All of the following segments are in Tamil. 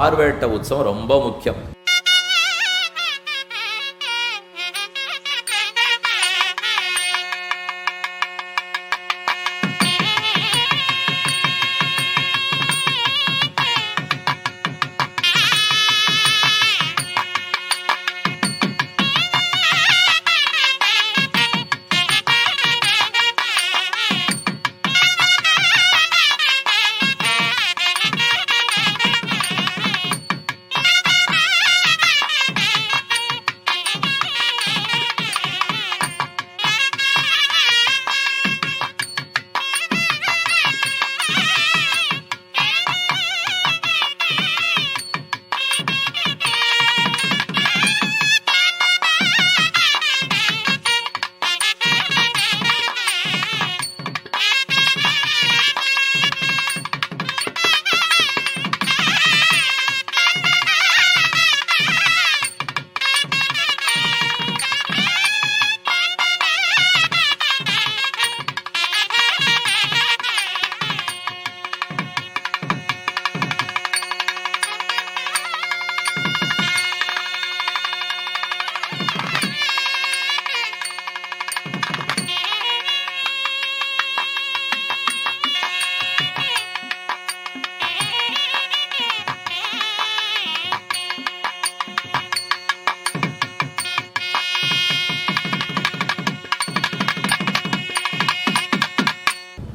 ஆர்வேட்ட உற்சவம் ரொம்ப முக்கியம்.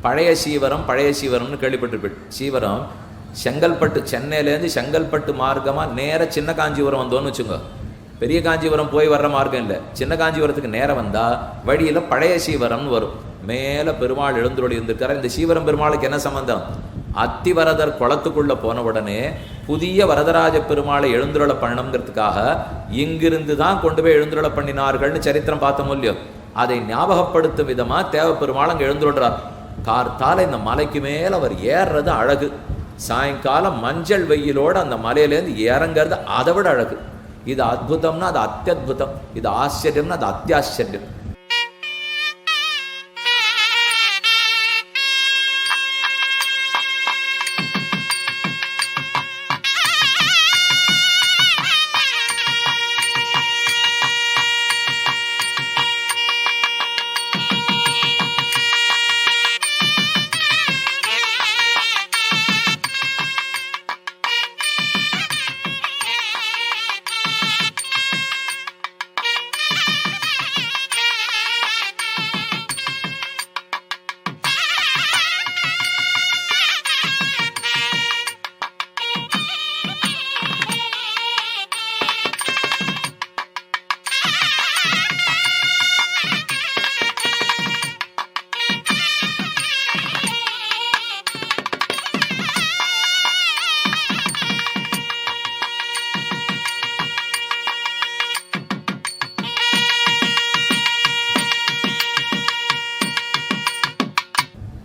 பழைய சீவரம் பழைய சீவரம்னு கேள்விப்பட்டிருப்பேன் சீவரம் செங்கல்பட்டு சென்னையிலேருந்து செங்கல்பட்டு மார்க்கமாக நேராக சின்ன காஞ்சிபுரம் வந்தோன்னு வச்சுங்க பெரிய காஞ்சிபுரம் போய் வர்ற மார்க்கம் இல்லை. சின்ன காஞ்சிபுரத்துக்கு நேரம் வந்தால் வழியில் பழைய சீவரம்னு வரும். மேலே பெருமாள் எழுந்தருளி இருந்திருக்காரு. இந்த சீவரம் பெருமாளுக்கு என்ன சம்மந்தம் அத்திவரதர் குளத்துக்குள்ளே போன உடனே புதிய வரதராஜ பெருமாளை எழுந்துருள பண்ணணுங்கிறதுக்காக இங்கிருந்து தான் கொண்டு போய் எழுந்துருள பண்ணினார்கள்னு சரித்திரம் பார்த்தோம் இல்லையோ? அதை ஞாபகப்படுத்தும் விதமாக தேவ பெருமாள் அங்கே எழுந்துருடுறார் கார்த்தால் இந்த மலைக்கு மேலே அவர் ஏறுறது அழகு. சாயங்காலம் மஞ்சள் வெயிலோட அந்த மலையிலேருந்து இறங்கிறது அதை விட அழகு. இது அற்புதம்னா அது அத்தியுதம் இது ஆச்சரியம்னா அது அத்தியாச்சரியம்.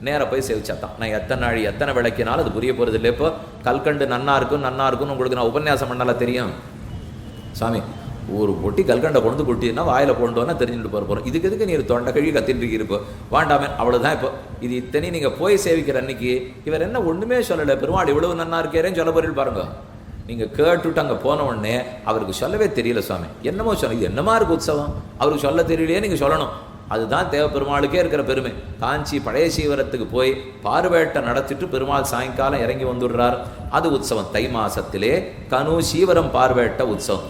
நேராக போய் சேவிச்சாத்தான். நான் எத்தனை நாள் எத்தனை விளக்கினாலும் அது புரிய போகிறது இல்லை இப்போ கல்கண்டு நன்னா இருக்கும் நன்னா இருக்கும்னு உங்களுக்கு நான் உபன்யாசம் பண்ணால தெரியும்? சாமி ஒரு பொட்டி கல்கண்டை கொண்டு கொட்டினா வாயில் கொண்டு தெரிஞ்சுட்டு போகிற போகிறோம் இதுக்கு எதுக்கு நீர் தொண்டை கழுவி கத்திட்டு இருப்போம் வாண்டாமே அவ்வளோதான் இப்போ. இது இத்தனை நீங்கள் போய் சேவிக்கிற அன்னைக்கு இவர் என்ன ஒன்றுமே சொல்லலை. பெருமாள் இவ்வளவு நன்னா இருக்கேன்னு சொல்ல போறீங்க பாருங்க. நீங்கள் கேட்டுட்டு அங்கே போன உடனே அவருக்கு சொல்லவே தெரியல சுவாமி என்னமோ சொல்ல இது என்னமா இருக்கு உற்சவம்? அவருக்கு சொல்ல தெரியலையே நீங்கள் சொல்லணும். அதுதான் தேவ பெருமாளுக்கே இருக்கிற பெருமை. காஞ்சி பழைய சீவரத்துக்கு போய் பார்வேட்டை நடத்திட்டு பெருமாள் சாயங்காலம் இறங்கி வந்துடுறார். அது உற்சவம் தை மாசத்திலே கனு சீவரம் பார்வேட்ட உற்சவம்.